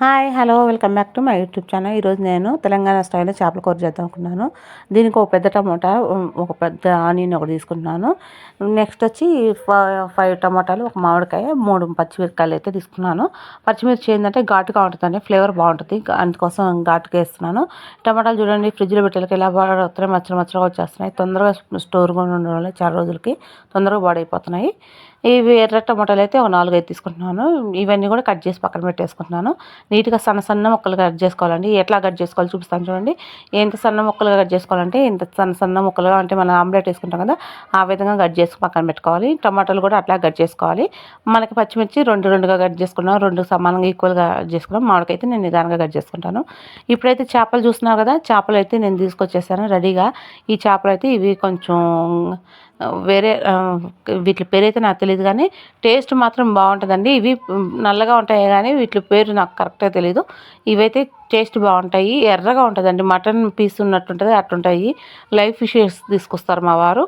Hi hello welcome back to my YouTube channel. ఈరోజు నేను తెలంగాణ స్టైల్లో చేపల కూర చేద్దాం అనుకున్నాను దీనికి ఒక పెద్ద టమాటా ఒక పెద్ద ఆనియన్ ఒకటి తీసుకుంటున్నాను. నెక్స్ట్ వచ్చి ఫైవ్ టమాటాలు ఒక మామిడికాయ మూడు పచ్చిమిరకాయలు అయితే తీసుకున్నాను. పచ్చిమిర్చి ఏంటంటే ఘాటుగా ఉంటుంది ఫ్లేవర్ బాగుంటుంది. అందుకోసం ఘాటుగా వేస్తున్నాను. టమాటాలు చూడండి ఫ్రిడ్జ్లో పెట్టేలకి ఎలా బాగుతున్నాయి మచ్చలు మచ్చలుగా వచ్చేస్తున్నాయి. తొందరగా స్టోర్గా ఉండడం వల్ల చాలా రోజులకి తొందరగా బాడైపోతున్నాయి ఇవి ఎర్ర టమాటాలు అయితే ఒక నాలుగు అయితే తీసుకుంటున్నాను. ఇవన్నీ కూడా కట్ చేసి పక్కన పెట్టేసుకుంటున్నాను. నీట్గా సన్న సన్న ముక్కలు కట్ చేసుకోవాలండి. ఎట్లా కట్ చేసుకోవాలి చూపిస్తాను చూడండి. ఎంత సన్న ముక్కలుగా కట్ చేసుకోవాలంటే ఇంత సన్న సన్న ముక్కలుగా అంటే మనం ఆమ్లెట్ వేసుకుంటాం కదా ఆ విధంగా కట్ చేసి పక్కన పెట్టుకోవాలి. టమాటాలు కూడా అట్లా కట్ చేసుకోవాలి. మనకి పచ్చిమిర్చి రెండు రెండుగా కట్ చేసుకున్నాం. రెండు సమానంగా ఈక్వల్గా కట్ చేసుకున్నాం. మామిడికైతే నేను నిదానంగా కట్ చేసుకుంటాను. ఇప్పుడైతే చేపలు చూస్తున్నారు కదా చేపలు అయితే నేను తీసుకొచ్చేసాను రెడీగా. ఈ చేపలు అయితే ఇవి కొంచెం వేరే వీటి పేరైతే నాకు తెలియదు కానీ టేస్ట్ మాత్రం బాగుంటుందండి. ఇవి నల్లగా ఉంటాయి కానీ వీటి పేరు నాకు కరెక్ట్గా తెలియదు ఇవైతే టేస్ట్ బాగుంటాయి. ఎర్రగా ఉంటుందండి. మటన్ పీస్ ఉన్నట్టుంటుంది అట్టుంటాయి. లైవ్ ఫిషెస్ తీసుకొస్తారు మా వారు.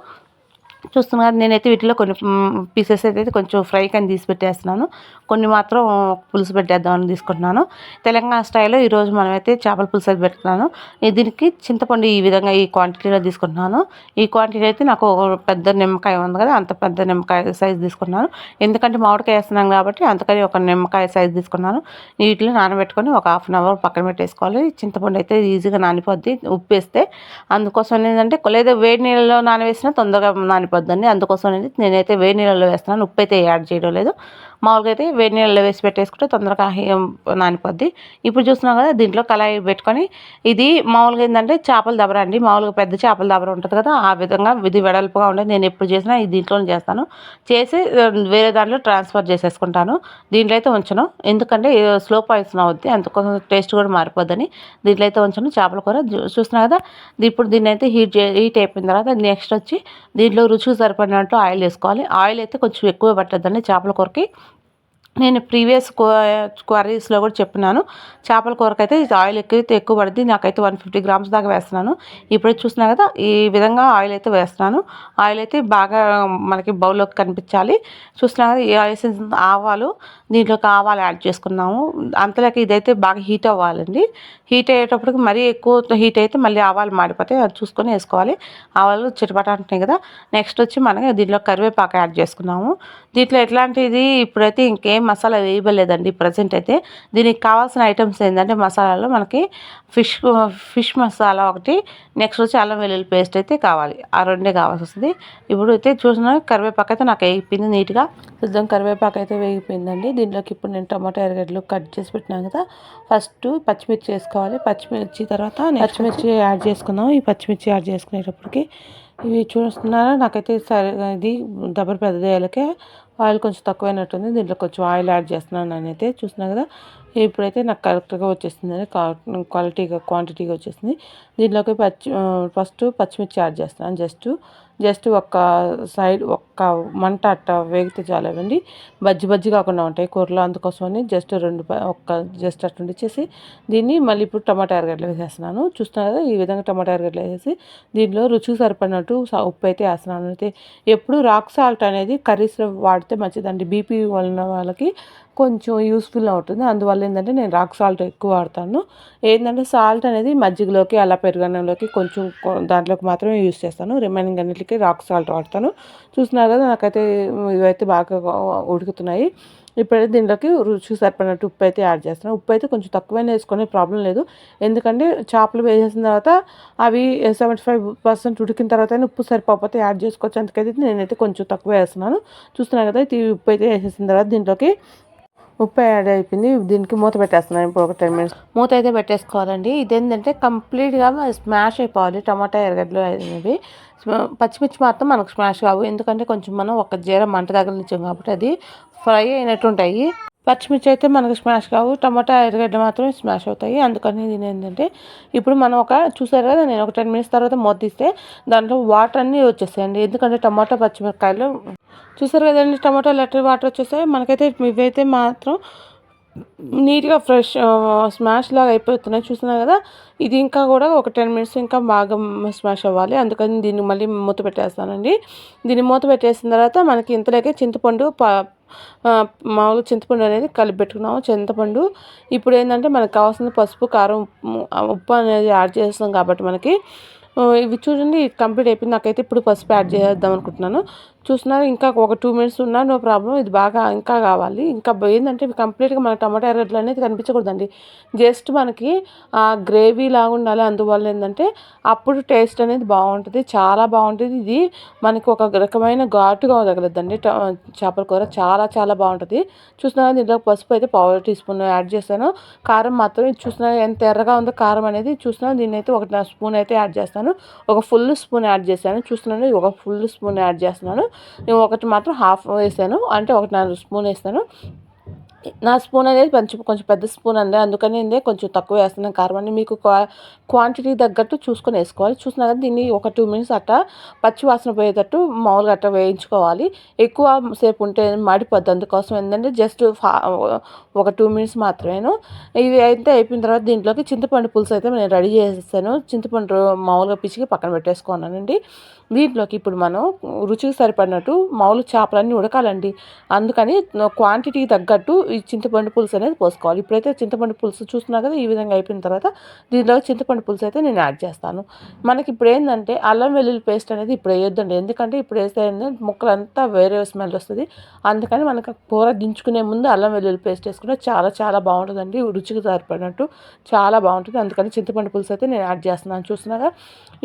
చూస్తున్నారు నేనైతే వీటిలో కొన్ని పీసెస్ అయితే కొంచెం ఫ్రై కానీ తీసి పెట్టేస్తున్నాను. కొన్ని మాత్రం పులుసు పెట్టేద్దామని తీసుకుంటున్నాను. తెలంగాణ స్టైల్లో ఈరోజు మనమైతే చేపల పులుసు అయితే పెడుతున్నాను. దీనికి చింతపండు ఈ విధంగా ఈ క్వాంటిటీలో తీసుకుంటున్నాను. ఈ క్వాంటిటీ అయితే నాకు పెద్ద నిమ్మకాయ ఉంది కదా అంత పెద్ద నిమ్మకాయ సైజ్ తీసుకున్నాను ఎందుకంటే మామిడికాయ వేస్తున్నాం కాబట్టి అంతకని ఒక నిమ్మకాయ సైజ్ తీసుకున్నాను. వీటిలో నానబెట్టుకొని ఒక హాఫ్ అన్ అవర్ పక్కన పెట్టేసుకోవాలి. చింతపండు అయితే ఈజీగా నానిపోద్ది ఉప్పు వేస్తే అందుకోసం ఏంటంటే లేదా వేడి నీళ్ళలో నానవేసినా తొందరగా నానిపోద్దండి అందుకోసం అనేది నేనైతే వేడి నీళ్ళలో వేస్తున్నాను. ఉప్పు అయితే యాడ్ చేయడం లేదు. మామూలుగా అయితే వేడి నీళ్ళలో వేసి పెట్టేసుకుంటే తొందరగా నానిపోద్ది. ఇప్పుడు చూస్తున్నాం కదా దీంట్లో కళాయి పెట్టుకొని ఇది మామూలుగా ఏంటంటే చేపల దబర అండి. మామూలుగా పెద్ద చేపల దబర ఉంటుంది కదా ఆ విధంగా ఇది వెడల్పుగా ఉండేది నేను ఎప్పుడు చేసినా ఇది దీంట్లోనే చేస్తాను. చేసి వేరే దాంట్లో ట్రాన్స్ఫర్ చేసేసుకుంటాను. దీంట్లో అయితే ఉంచను. ఎందుకంటే స్లో పాయిజన్ అవుద్ది అందుకోసం టేస్ట్ కూడా మారిపోద్దని. దీంట్లో అయితే ఉంచను చేపల కూర. చూస్తున్నా కదా ఇప్పుడు దీన్ని అయితే హీట్ హీట్ అయిపోయిన తర్వాత నెక్స్ట్ వచ్చి దీంట్లో రుచికి సరిపడినట్టు ఆయిల్ వేసుకోవాలి. ఆయిల్ అయితే కొంచెం ఎక్కువ పట్టద్దండి చేపల కూరకి. నేను ప్రీవియస్ క్వరీస్లో కూడా చెప్పినాను. చేపల కూరకైతే ఆయిల్ ఎక్కువ ఎక్కువ పడుతుంది నాకైతే వన్ ఫిఫ్టీ గ్రామ్స్ దాకా వేస్తున్నాను. ఇప్పుడు చూసినా కదా ఈ విధంగా ఆయిల్ అయితే వేస్తున్నాను. ఆయిల్ అయితే బాగా మనకి బౌల్లోకి కనిపించాలి. చూసినా కదా ఈ ఆయిల్ ఆవాలు దీంట్లోకి ఆవాలు యాడ్ చేసుకున్నాము. అంతలోకి ఇదైతే బాగా హీట్ అవ్వాలండి. హీట్ అయ్యేటప్పటికి మరీ ఎక్కువ హీట్ అయితే మళ్ళీ ఆవాలు మాడిపోతాయి అది చూసుకొని వేసుకోవాలి. ఆవాలు చిటపట అంటున్నాయి కదా నెక్స్ట్ వచ్చి మనకి దీంట్లో కరివేపాకు యాడ్ చేసుకున్నాము. దీంట్లో ఎట్లాంటిది ఇప్పుడైతే ఇంకేం మసాలా వేయబడలేదండి ప్రజెంట్ అయితే. దీనికి కావాల్సిన ఐటమ్స్ ఏంటంటే మసాలాలో మనకి ఫిష్ ఫిష్ మసాలా ఒకటి నెక్స్ట్ వచ్చి అల్లం వెల్లుల్లి పేస్ట్ అయితే కావాలి. ఆ రెండే కావాల్సి వస్తుంది. ఇప్పుడు అయితే చూసిన కరివేపాకు అయితే నాకు వేగిపోయింది నీట్గా. శుద్ధం కరివేపాకు అయితే వేగిపోయిందండి. దీంట్లోకి ఇప్పుడు నేను టమాటో ఎర్రగడ్డలు కట్ చేసి పెట్టినాను కదా. ఫస్ట్ పచ్చిమిర్చి వేసుకోవాలి. పచ్చిమిర్చి తర్వాత పచ్చిమిర్చి యాడ్ చేసుకుందాం. ఈ పచ్చిమిర్చి యాడ్ చేసుకునేటప్పటికి ఇవి చూస్తున్నారా? నాకైతే సరే ఇది దెబ్బలు పెద్దదేయాలకే ఆయిల్ కొంచెం తక్కువైనట్టుంది. దీంట్లో కొంచెం ఆయిల్ యాడ్ చేస్తున్నాను నేనైతే. చూసినా కదా ఇప్పుడైతే నాకు కరెక్ట్గా వచ్చేసింది. క్వాలిటీగా క్వాంటిటీగా వచ్చేసింది. దీంట్లోకి పచ్చి ఫస్ట్ పచ్చిమిర్చి యాడ్ చేస్తున్నాను. జస్ట్ జస్ట్ ఒక్క సైడ్ ఒక్క మంట అట్ట వేగితే చాలండి బజ్జి బజ్జి కాకుండా ఉంటాయి కూరలో అందుకోసమని జస్ట్ రెండు ఒక్క జస్ట్ అట్లా చేసి దీన్ని మళ్ళీ ఇప్పుడు టమాటా ఎరగడ్డలు వేసేస్తున్నాను. చూస్తున్నారు కదా ఈ విధంగా టమాటా ఎరగడ్డలు వేసేసి దీంట్లో రుచికి సరిపడినట్టు ఉప్పు అయితే వేస్తున్నాను. అయితే ఎప్పుడు రాక్ సాల్ట్ అనేది కర్రీస్లో వాడితే మంచిదండి. బీపీ వలన వాళ్ళకి కొంచెం యూస్ఫుల్ అవుతుంది అందువల్ల ఏంటంటే నేను రాక్ సాల్ట్ ఎక్కువ వాడతాను. ఏంటంటే సాల్ట్ అనేది మజ్జిగలోకి అలా పెరుగన్నంలోకి కొంచెం దాంట్లోకి మాత్రమే యూస్ చేస్తాను. రిమైనింగ్ అన్నిటికీ రాక్ సాల్ట్ వాడతాను. చూసినారు కదా నాకైతే ఇవైతే బాగా ఉడుకుతున్నాయి. ఇప్పుడైతే దీంట్లోకి రుచి సరిపడినట్టు ఉప్పు అయితే యాడ్ చేస్తున్నాను ఉప్పు అయితే కొంచెం తక్కువైనా వేసుకునే ప్రాబ్లం లేదు. ఎందుకంటే చేపలు వేసేసిన తర్వాత అవి సెవెంటీ ఫైవ్ పర్సెంట్ ఉడికిన తర్వాత ఉప్పు సరిపోతే యాడ్ చేసుకోవచ్చు. అందుకైతే నేనైతే కొంచెం తక్కువ వేస్తున్నాను. చూస్తున్నాను కదా ఇది ఉప్పు అయితే వేసేసిన తర్వాత దీంట్లోకి ఉప్పు యాడ్ అయిపోయింది. దీనికి మూత పెట్టేస్తున్నాను. ఇప్పుడు ఒక టెన్ మినిట్స్. మూత అయితే పెట్టేసుకోవాలండి. ఇదేంటంటే కంప్లీట్గా స్మాష్ అయిపోవాలి. టమాటా ఎరగడ్డలు అనేవి. పచ్చిమిర్చి మాత్రం మనకు స్మాష్ కావు. ఎందుకంటే కొంచెం మనం ఒక జీర మంట తగిలించాం కాబట్టి అది ఫ్రై అయినట్టు ఉంటాయి. పచ్చిమిర్చి అయితే మనకు స్మాష్ కావు. టమాటా ఎర్రగడ్డ మాత్రమే స్మాష్ అవుతాయి. అందుకని దీని ఏంటంటే ఇప్పుడు మనం ఒక చూసారు కదా నేను ఒక టెన్ మినిట్స్ తర్వాత మూత తీస్తే దాంట్లో వాటర్ అన్నీ వచ్చేసాయండి ఎందుకంటే టమాటా పచ్చిమిరపకాయలు చూసారు కదండి టమాటో లెటర్ వాటర్ వచ్చేసాయి. మనకైతే ఇవైతే మాత్రం నీట్గా ఫ్రెష్ స్మాష్ లాగా అయిపోతున్నాయి. చూస్తున్నారు కదా ఇది ఇంకా కూడా ఒక టెన్ మినిట్స్ ఇంకా బాగా స్మాష్ అవ్వాలి. అందుకని దీన్ని మళ్ళీ మూత పెట్టేస్తానండి. దీన్ని మూత పెట్టేసిన తర్వాత మనకి ఇంతలోకే చింతపండు మామూలుగా చింతపండు అనేది కలిపి పెట్టుకున్నాము. చింతపండు ఇప్పుడు ఏంటంటే మనకు కావాల్సిన పసుపు కారం ఉప్పు అనేది యాడ్ చేస్తాం కాబట్టి మనకి. ఇవి చూడండి కంప్లీట్ అయిపోయింది. నాకైతే ఇప్పుడు పసుపు యాడ్ చేద్దాం అనుకుంటున్నాను. చూస్తున్నారు. ఇంకా ఒక టూ మినిట్స్ ఉన్నా నో ప్రాబ్లం ఇది బాగా ఇంకా కావాలి. ఇంకా ఏంటంటే కంప్లీట్గా మన టమాటా ఎర్రగడ్డలు అనేది కనిపించకూడదండి. జస్ట్ మనకి ఆ గ్రేవీ లాగా ఉండాలి. అందువల్ల ఏంటంటే అప్పుడు టేస్ట్ అనేది బాగుంటుంది. చాలా బాగుంటుంది. ఇది మనకి ఒక రకమైన ఘాటుగా తగలద్దండి. చేపల కూర చాలా చాలా బాగుంటుంది. చూస్తున్నారు దీంట్లో పసుపు అయితే పావు టీ స్పూన్ యాడ్ చేస్తాను. కారం మాత్రం చూస్తున్నారు ఎంత ఎర్రగా ఉందో కారం అనేది చూసినా దీన్ని అయితే ఒక స్పూన్ అయితే యాడ్ చేస్తాను. ఒక ఫుల్ స్పూన్ యాడ్ చేస్తాను చూస్తున్నాను ఒక ఫుల్ స్పూన్ యాడ్ చేస్తున్నాను. నేను ఒకటి మాత్రం హాఫ్ వేసాను. అంటే ఒకటి నాలుగు స్పూన్ వేస్తాను నా స్పూన్ అనేది కొంచెం కొంచెం పెద్ద స్పూన్ అండి. అందుకని కొంచెం తక్కువ వేస్తున్నాను. కారం అని మీకు క్వాంటిటీ తగ్గట్టు చూసుకొని వేసుకోవాలి. చూసినా కదా దీన్ని ఒక టూ మినిట్స్ అట్ట పచ్చి వాసన పోయేటట్టు మామూలుగా అట్ట వేయించుకోవాలి. ఎక్కువ సేపు ఉంటే మాడిపోద్ది. అందుకోసం ఏంటంటే జస్ట్ ఒక టూ మినిట్స్ మాత్రమేను. ఇవి అయితే అయిపోయిన తర్వాత దీంట్లోకి చింతపండు పులుసు అయితే నేను రెడీ చేసేసాను. చింతపండు మామూలుగా పిచ్చికి పక్కన పెట్టేసుకున్నానండి. దీంట్లోకి ఇప్పుడు మనం రుచికి సరిపడినట్టు మామూలు చేపలన్నీ ఉడకాలండి. అందుకని క్వాంటిటీకి తగ్గట్టు ఈ చింతపండు పులుసు అనేది పోసుకోవాలి. ఇప్పుడైతే చింతపండు పులుసు చూస్తున్నా కదా ఈ విధంగా అయిపోయిన తర్వాత దీనిలో చింతపండు పులుసు అయితే నేను యాడ్ చేస్తాను. మనకి ఇప్పుడు ఏంటంటే అల్లం వెల్లుల్లి పేస్ట్ అనేది ఇప్పుడు వేయొద్దండి. ఎందుకంటే ఇప్పుడు వేస్తే ముక్కలంతా వేరే స్మెల్ వస్తుంది. అందుకని మనకు కూర దించుకునే ముందు అల్లం వెల్లుల్లి పేస్ట్ వేసుకుంటే చాలా చాలా బాగుంటుందండి. రుచికి సరిపడినట్టు చాలా బాగుంటుంది. అందుకని చింతపండు పులుసు అయితే నేను యాడ్ చేస్తున్నాను. చూస్తున్నాగా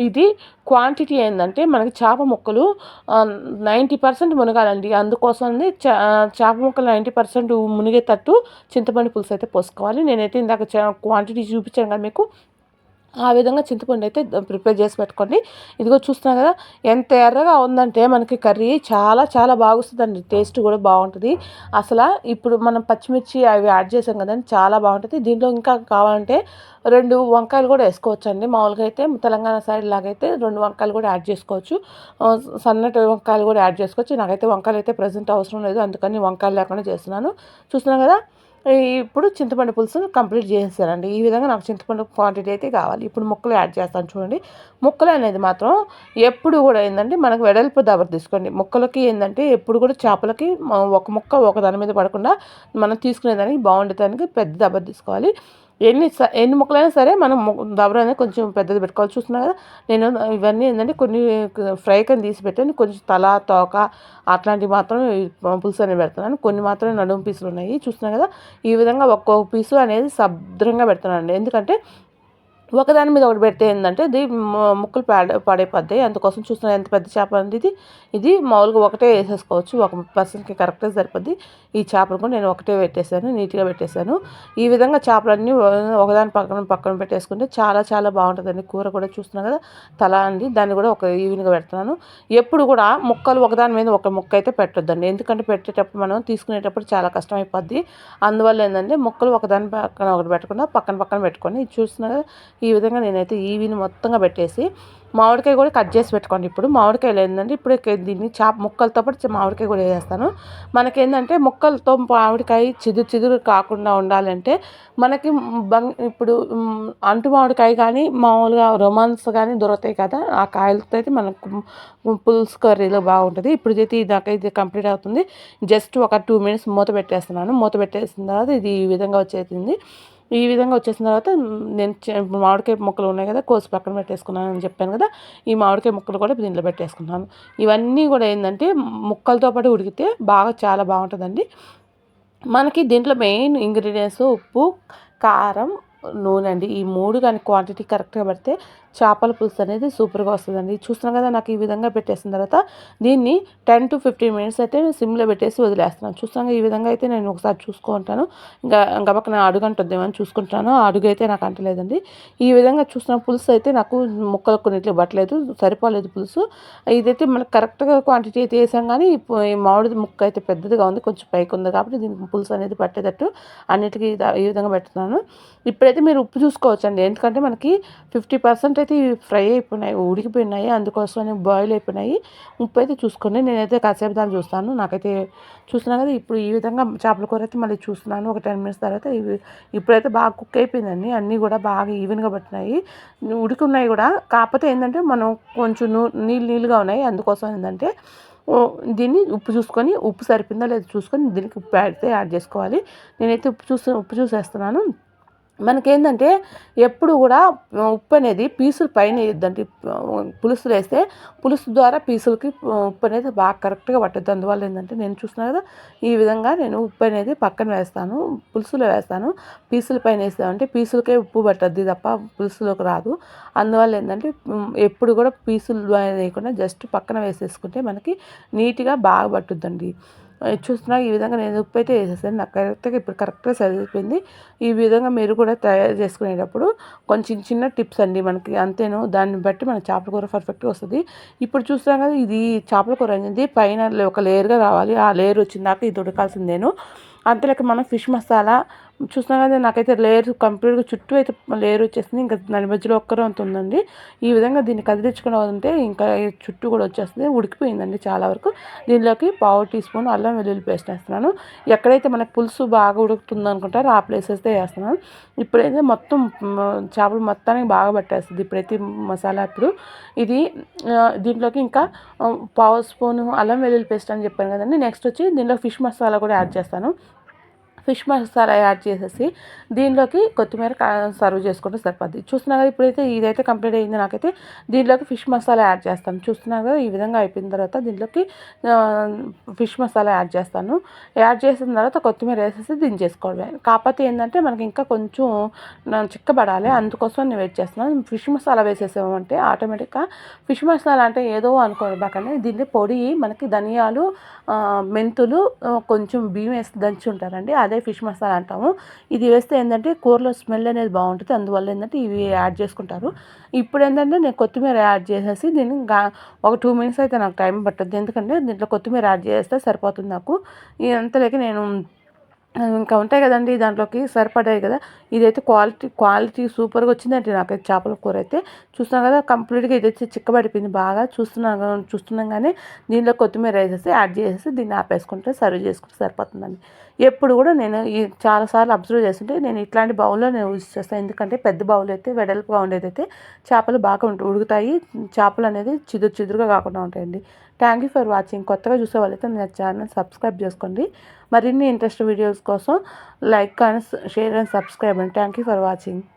ఇది క్వాంటిటీ ఏంటంటే మనకి చేప ముక్కలు నైంటీ పర్సెంట్ మునగాలండి. అందుకోసం చేప ముక్కలు నైంటీ పర్సెంట్ మునిగేటట్టు చింతపండు పులుసు అయితే పోసుకోవాలి. నేనైతే ఇందాక క్వాంటిటీ చూపించాను కదా మీకు. ఆ విధంగా చింతపండు అయితే ప్రిపేర్ చేసి పెట్టుకోండి. ఇదిగో చూస్తున్నాం కదా ఎంత ఎర్రగా ఉందంటే మనకి కర్రీ చాలా చాలా బాగుస్తుందండి. టేస్ట్ కూడా బాగుంటుంది. అసలు ఇప్పుడు మనం పచ్చిమిర్చి అవి యాడ్ చేసాం కదండి చాలా బాగుంటుంది. దీంట్లో ఇంకా కావాలంటే రెండు వంకాయలు కూడా వేసుకోవచ్చు అండి మామూలుగా అయితే తెలంగాణ సైడ్ లాగైతే రెండు వంకాయలు కూడా యాడ్ చేసుకోవచ్చు. సన్నటి వంకాయలు కూడా యాడ్ చేసుకోవచ్చు. నాకైతే వంకాయలు అయితే ప్రజెంట్ అవసరం లేదు అందుకని వంకాయలు లేకుండా చేస్తున్నాను. చూస్తున్నాం కదా ఇప్పుడు చింతపండు పులుసు కంప్లీట్ చేసేసానండి. ఈ విధంగా నాకు చింతపండు క్వాంటిటీ అయితే కావాలి. ఇప్పుడు ముక్కలు యాడ్ చేస్తాను చూడండి. ముక్కలు అనేది మాత్రం ఎప్పుడు కూడా ఏంటంటే మనకు వెడల్పు దబర తీసుకోండి. ముక్కలకి ఏంటంటే ఎప్పుడు కూడా చేపలకి ఒక ముక్క ఒక దాని మీద పడకుండా మనం తీసుకునేదానికి బాగుండేదానికి పెద్ద దబర తీసుకోవాలి. ఎన్ని ఎన్ని ముక్కలైనా సరే మనం దబర అనేది కొంచెం పెద్దది పెట్టుకోవాలి. చూస్తున్నా కదా? నేను ఇవన్నీ ఏంటంటే కొన్ని ఫ్రై కానీ తీసి పెట్టాను. కొంచెం తల తోక అట్లాంటివి మాత్రం పులుసు అనేది పెడుతున్నాను. కొన్ని మాత్రమే నడుము పీసులు ఉన్నాయి. చూస్తున్నా కదా? ఈ విధంగా ఒక్కొక్క పీసు అనేది సభ్రంగా పెడుతున్నాను ఎందుకంటే ఒకదాని మీద ఒకటి పెడితే ఏంటంటే ఇది ముక్కలు పాడ పడైపోద్ది. అందుకోసం చూస్తున్నా ఎంత పెద్ద చేప అనేది ఇది. ఇది మామూలుగా ఒకటే వేసేసుకోవచ్చు. ఒక పర్సన్కి కరెక్ట్గా సరిపోద్ది. ఈ చేపలు కూడా నేను ఒకటే పెట్టేశాను నీట్గా పెట్టేశాను. ఈ విధంగా చేపలన్నీ ఒకదాని పక్కన పక్కన పెట్టేసుకుంటే చాలా చాలా బాగుంటుందండి. కూర కూడా చూస్తున్నాను కదా తల అండి. దాన్ని కూడా ఒక ఈవినింగ్ పెడుతున్నాను. ఎప్పుడు కూడా ముక్కలు ఒకదాని మీద ఒక ముక్క అయితే పెట్టొద్దండి. ఎందుకంటే పెట్టేటప్పుడు మనం తీసుకునేటప్పుడు చాలా కష్టం అయిపోద్ది అందువల్ల ఏంటంటే ముక్కలు ఒకదాని పక్కన ఒకటి పెట్టకుండా పక్కన పక్కన పెట్టుకొని చూస్తున్నా ఈ విధంగా నేనైతే ఈవిని మొత్తంగా పెట్టేసి మామిడికాయ కూడా కట్ చేసి పెట్టుకోండి. ఇప్పుడు మామిడికాయలు ఏంటంటే ఇప్పుడు దీన్ని చాప ముక్కలతో పాటు మామిడికాయ కూడా వేసేస్తాను. మనకేంటంటే ముక్కలతో మామిడికాయ చిదురు చిదురు కాకుండా ఉండాలంటే మనకి బంగ్ ఇప్పుడు అంటు మామిడికాయ కానీ మామూలుగా రొమాన్స్ కానీ దొరుకుతాయి కదా ఆ కాయలతో అయితే మనకు పులుసు కర్రీలో బాగుంటుంది. ఇప్పుడు అయితే ఇదాక ఇది కంప్లీట్ అవుతుంది. జస్ట్ ఒక టూ మినిట్స్ మూత పెట్టేస్తున్నాను. మూత పెట్టేసిన తర్వాత ఇది ఈ విధంగా వచ్చేసింది. ఈ విధంగా వచ్చేసిన తర్వాత నేను మామిడికాయ ముక్కలు ఉన్నాయి కదా కోసి పక్కన పెట్టేసుకున్నాను అని చెప్పాను కదా ఈ మామిడికాయ ముక్కలు కూడా దీంట్లో పెట్టేసుకున్నాను. ఇవన్నీ కూడా ఏంటంటే ముక్కలతో పాటు ఉడికితే బాగా చాలా బాగుంటుందండి. మనకి దీంట్లో మెయిన్ ఇంగ్రీడియంట్స్ ఉప్పు కారం నూనె అండి. ఈ మూడు కానీ క్వాంటిటీ కరెక్ట్గా పెడితే చేపల పులుసు అనేది సూపర్గా వస్తుందండి. చూస్తున్నాం కదా నాకు ఈ విధంగా పెట్టేసిన తర్వాత దీన్ని టెన్ టు ఫిఫ్టీన్ మినిట్స్ అయితే సిమ్లో పెట్టేసి వదిలేస్తున్నాను. చూస్తున్నాం ఈ విధంగా అయితే నేను ఒకసారి చూసుకుంటాను ఇంకా ఇంకా పక్కన అడుగు అంటుందేమని చూసుకుంటాను. ఆ అడుగు అయితే నాకు అంటలేదండి. ఈ విధంగా చూసిన పులుసు అయితే నాకు ముక్కలు కొన్నిట్లు పట్టలేదు సరిపోలేదు పులుసు. ఇదైతే మనకు కరెక్ట్గా క్వాంటిటీ అయితే వేసాం కానీ ఈ మామిడి ముక్క అయితే పెద్దదిగా ఉంది కొంచెం పైకి ఉంది కాబట్టి దీనికి పులుసు అనేది పట్టేటట్టు అన్నిటికీ ఈ విధంగా పెడుతున్నాను. ఇప్పుడైతే మీరు ఉప్పు చూసుకోవచ్చండి. ఎందుకంటే మనకి ఫిఫ్టీ పర్సెంట్ అయితే ఫ్రై అయిపోయినాయి ఉడికిపోయినాయి అందుకోసమని బాయిల్ అయిపోయినాయి. ఉప్పు అయితే చూసుకోండి నేనైతే కాసేపు దాన్ని చూస్తాను. నాకైతే చూస్తున్నాను కదా ఇప్పుడు ఈ విధంగా చేపల కూర అయితే మళ్ళీ చూస్తున్నాను. ఒక టెన్ మినిట్స్ తర్వాత ఇవి ఇప్పుడైతే బాగా కుక్ అయిపోయిందండి. అన్నీ కూడా బాగా ఈవెన్గా పట్టినాయి. ఉడికి ఉన్నాయి కూడా. కాకపోతే ఏంటంటే మనం కొంచెం నీళ్ళు నీళ్ళుగా ఉన్నాయి. అందుకోసం ఏంటంటే దీన్ని ఉప్పు చూసుకొని ఉప్పు సరిపోయిందా లేదా చూసుకొని దీనికి ఉప్పు యాడ్ యాడ్ చేసుకోవాలి. నేనైతే ఉప్పు చూసి ఉప్పు చూసేస్తున్నాను. మనకేంటంటే ఎప్పుడు కూడా ఉప్పు అనేది పీసులు పైన వేయద్దండి పులుసులు వేస్తే పులుసు ద్వారా పీసులకి ఉప్పు అనేది బాగా కరెక్ట్గా పట్టద్దు. అందువల్ల ఏంటంటే నేను చూసిన కదా ఈ విధంగా నేను ఉప్పు అనేది పక్కన వేస్తాను పులుసులో వేస్తాను. పీసుల పైన వేస్తామంటే పీసులకే ఉప్పు పట్టద్ది తప్ప పులుసులోకి రాదు. అందువల్ల ఏంటంటే ఎప్పుడు కూడా పీసులు వేయకుండా జస్ట్ పక్కన వేసేసుకుంటే మనకి నీట్గా బాగా పట్టుద్దండి. చూస్తున్నా ఈ విధంగా నేను ఉప్పు అయితే వేసేసాను. నాకు కరెక్ట్గా ఇప్పుడు కరెక్ట్గా సరిపోయింది. ఈ విధంగా మీరు కూడా తయారు చేసుకునేటప్పుడు కొంచెం చిన్న టిప్స్ అండి మనకి. అంతేను దాన్ని బట్టి మన చేపల కూర పర్ఫెక్ట్గా వస్తుంది. ఇప్పుడు చూస్తున్నాం కదా ఇది చేపల కూర అనేది పైన ఒక లేయర్గా రావాలి. ఆ లేయర్ వచ్చిందాక ఇది ఉడకాల్సిందేను. అంతేలేక మనం ఫిష్ మసాలా చూస్తున్నాం కదా నాకైతే లేయర్ కంప్లీట్గా చుట్టూ అయితే లేయర్ వచ్చేసింది. ఇంకా దాని మధ్యలో ఒక్కరు అంత ఉందండి. ఈ విధంగా దీన్ని కదిలించుకుని ఉంటే ఇంకా చుట్టూ కూడా వచ్చేస్తుంది ఉడికిపోయిందండి చాలా వరకు. దీనిలోకి పావు టీ స్పూన్ అల్లం వెల్లుల్లి పేస్ట్ వేస్తున్నాను. ఎక్కడైతే మనకు పులుసు బాగా ఉడుకుతుంది అనుకుంటారో ఆ ప్లేసెస్తో వేస్తున్నాను. ఇప్పుడైతే మొత్తం చేపలు మొత్తానికి బాగా పట్టేస్తుంది ప్రతి మసాలా ఇప్పుడు. ఇది దీంట్లోకి ఇంకా పావు స్పూను అల్లం వెల్లుల్లి పేస్ట్ అని చెప్పాను కదండి. నెక్స్ట్ వచ్చి దీనిలో ఫిష్ మసాలా కూడా యాడ్ చేస్తాను. ఫిష్ మసాలా యాడ్ చేసేసి దీనిలోకి కొత్తిమీర సర్వ్ చేసుకుంటే సరిపోద్ది. చూస్తున్నా కదా ఇప్పుడైతే ఇదైతే కంప్లీట్ అయింది నాకైతే. దీనిలోకి ఫిష్ మసాలా యాడ్ చేస్తాను. చూస్తున్నా కదా ఈ విధంగా అయిపోయిన తర్వాత దీనిలోకి ఫిష్ మసాలా యాడ్ చేస్తాను. యాడ్ చేసిన తర్వాత కొత్తిమీర వేసేసి దించేసుకోవడమే. కాకపోతే ఏంటంటే మనకి ఇంకా కొంచెం చిక్కబడాలి. అందుకోసం నేను వెయిట్ చేస్తున్నాను. ఫిష్ మసాలా వేసేసామంటే ఆటోమేటిక్గా ఫిష్ మసాలా అంటే ఏదో అనుకోబాకండి దీన్ని పొడి మనకి ధనియాలు మెంతులు కొంచెం బియ్యం వేసి దంచి ఉంటారండి. అదే అదే ఫిష్ మసాలా అంటాము. ఇది వేస్తే ఏంటంటే కూరలో స్మెల్ అనేది బాగుంటుంది. అందువల్ల ఏంటంటే ఇవి యాడ్ చేసుకుంటారు. ఇప్పుడు ఏంటంటే నేను కొత్తిమీర యాడ్ చేసేసి దీన్ని ఒక టూ మినిట్స్ అయితే నాకు టైం పట్టుద్ది. ఎందుకంటే దీంట్లో కొత్తిమీర యాడ్ చేస్తే సరిపోతుంది నాకు. ఇదంతలోకి నేను ఇంకా ఉంటాయి కదండి దాంట్లోకి సరిపడాయి కదా. ఇదైతే క్వాలిటీ క్వాలిటీ సూపర్గా వచ్చిందండి నాకైతే చేపల కూర అయితే. చూస్తున్నాం కదా కంప్లీట్గా ఇది వచ్చి చిక్కబడిపోయింది బాగా. చూస్తున్నాం చూస్తున్నాం కానీ దీనిలో కొత్తిమీర వేసేసి యాడ్ చేసేసి దీన్ని ఆపేసుకుంటే సర్వ్ చేసుకుంటే సరిపోతుందండి. ఎప్పుడు కూడా నేను ఈ చాలాసార్లు అబ్జర్వ్ చేస్తుంటే నేను ఇట్లాంటి బౌల్లో నేను యూజ్ చేస్తాను. ఎందుకంటే పెద్ద బౌల్ అయితే వెడల్పుగా ఉండేదైతే చేపలు బాగా ఉడుకుతాయి చేపలు అనేది చిదురు చిదురుగా కాకుండా ఉంటాయండి. థ్యాంక్ యూ ఫర్ వాచింగ్ కొత్తగా చూసే వాళ్ళైతే నా ఛానల్ సబ్స్క్రైబ్ చేసుకోండి. మరిన్ని ఇంట్రెస్ట్ వీడియోస్ కోసం like and share and subscribe అండి థ్యాంక్ యూ ఫర్ వాచింగ్